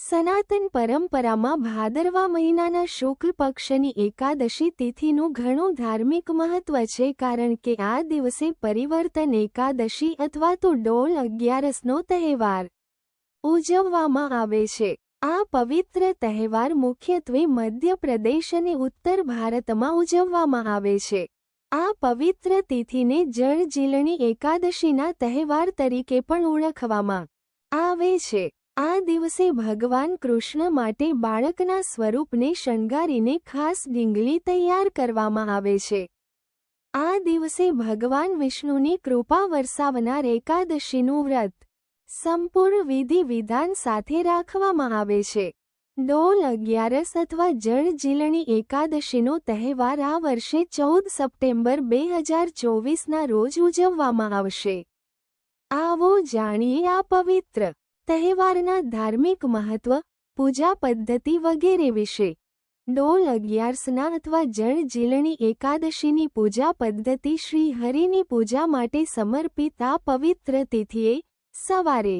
સનાતન પરંપરામાં ભાદરવા મહિનાના શુક્લ પક્ષની એકાદશી તિથિનું ઘણું ધાર્મિક મહત્વ છે કારણ કે આ દિવસે પરિવર્તન એકાદશી અથવા તો ડોલ અગિયારસનો તહેવાર ઉજવવામાં આવે છે. આ પવિત્ર તહેવાર મુખ્યત્વે મધ્યપ્રદેશ અને ઉત્તર ભારતમાં ઉજવવામાં આવે છે. આ પવિત્ર તિથિને જળ જીલણી એકાદશીના તહેવાર તરીકે પણ ઓળખવામાં આવે છે. આ દિવસે ભગવાન કૃષ્ણ માટે બાળકના સ્વરૂપને શણગારીને ખાસ ડીંગલી તૈયાર કરવામાં આવે છે. આ દિવસે ભગવાન વિષ્ણુની કૃપા વરસાવનાર એકાદશીનું વ્રત, સંપૂર્ણ વિધિ વિધાન સાથે રાખવામાં આવે છે. ડોલ અગિયારસ અથવા જળ જીલણી એકાદશીનો તહેવાર આ વર્ષે ચૌદ સપ્ટેમ્બર બે હજાર ચોવીસના રોજ ઉજવવામાં આવશે. આવો જાણીએ આ પવિત્ર તહેવારના ધાર્મિક મહત્વ, પૂજા પદ્ધતિ વગેરે વિશે. ડોલ અગિયારસના અથવા જળ જીલણી એકાદશીની પૂજા પદ્ધતિ શ્રી હરિની પૂજા માટે સમર્પિત આ પવિત્ર તિથિએ સવારે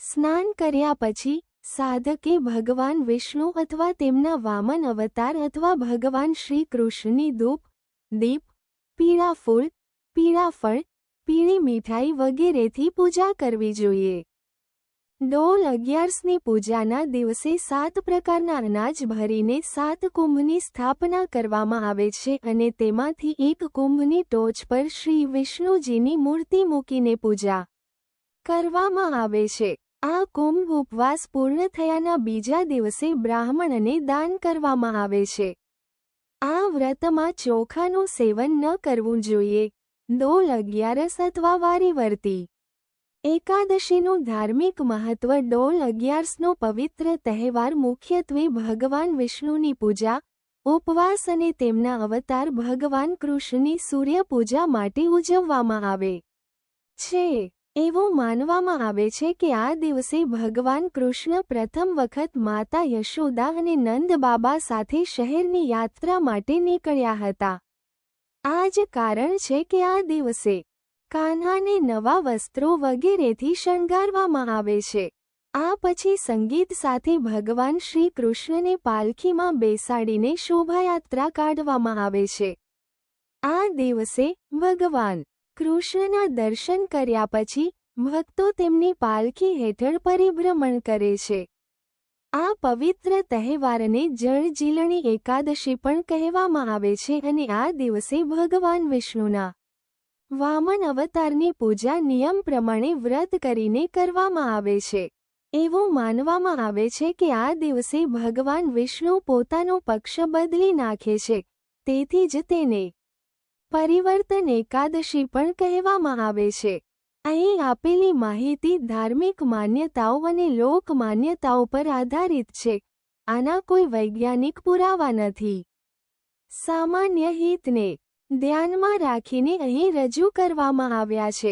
સ્નાન કર્યા પછી સાધકે ભગવાન વિષ્ણુ અથવા તેમના વામન અવતાર અથવા ભગવાન શ્રી કૃષ્ણની ધૂપ, દીપ, પીળા ફૂલ, પીળા ફળ, પીળી મીઠાઈ વગેરેથી પૂજા કરવી જોઈએ. ડોલ અગિયારસની પૂજાના દિવસે સાત પ્રકારના અનાજ ભરીને સાત કુંભની સ્થાપના કરવામાં આવે છે અને તેમાંથી એક કુંભની ટોચ પર શ્રી વિષ્ણુજીની મૂર્તિ મૂકીને પૂજા કરવામાં આવે છે. આ કુંભ ઉપવાસ પૂર્ણ થયાના બીજા દિવસે બ્રાહ્મણને દાન કરવામાં આવે છે. આ વ્રતમાં ચોખાનું સેવન ન કરવું જોઈએ. ડોલ અગિયારસ અથવા વારી વર્તી એકાદશીનું ધાર્મિક મહત્વ ડોલ અગિયારસનો પવિત્ર તહેવાર મુખ્યત્વે ભગવાન વિષ્ણુની પૂજા, ઉપવાસ અને તેમના અવતાર ભગવાન કૃષ્ણની સૂર્યપૂજા માટે ઉજવવામાં આવે છે. એવું માનવામાં આવે છે કે આ દિવસે ભગવાન કૃષ્ણ પ્રથમ વખત માતા યશોદા અને નંદ બાબા સાથે શહેરની યાત્રા માટે નીકળ્યા હતા. આ જ કારણ છે કે આ દિવસે કાન્હાને નવા વસ્ત્રો વગેરેથી શણગારવામાં આવે છે. આ પછી સંગીત સાથે ભગવાન શ્રી કૃષ્ણને પાલખીમાં બેસાડીને શોભાયાત્રા કાઢવામાં આવે છે. આ દિવસે ભગવાન કૃષ્ણના દર્શન કર્યા પછી ભક્તો તેમની પાલખી હેઠળ પરિભ્રમણ કરે છે. આ પવિત્ર તહેવારને જળ જીલણી એકાદશી પણ કહેવામાં આવે છે અને આ દિવસે ભગવાન વિષ્ણુના વામન અવતારની પૂજા નિયમ પ્રમાણે વ્રત કરીને કરવામાં આવે છે. એવું માનવામાં આવે છે કે આ દિવસે ભગવાન વિષ્ણુ પોતાનો પક્ષ બદલી નાખે છે, તેથી જ તેને પરિવર્તન એકાદશી પણ કહેવામાં આવે છે. અહીં આપેલી માહિતી ધાર્મિક માન્યતાઓ અને લોક માન્યતાઓ પર આધારિત છે. આના કોઈ વૈજ્ઞાનિક પુરાવા નથી. સામાન્ય હિતને ધ્યાનમાં રાખીને અહીં રજૂ કરવામાં આવ્યા છે.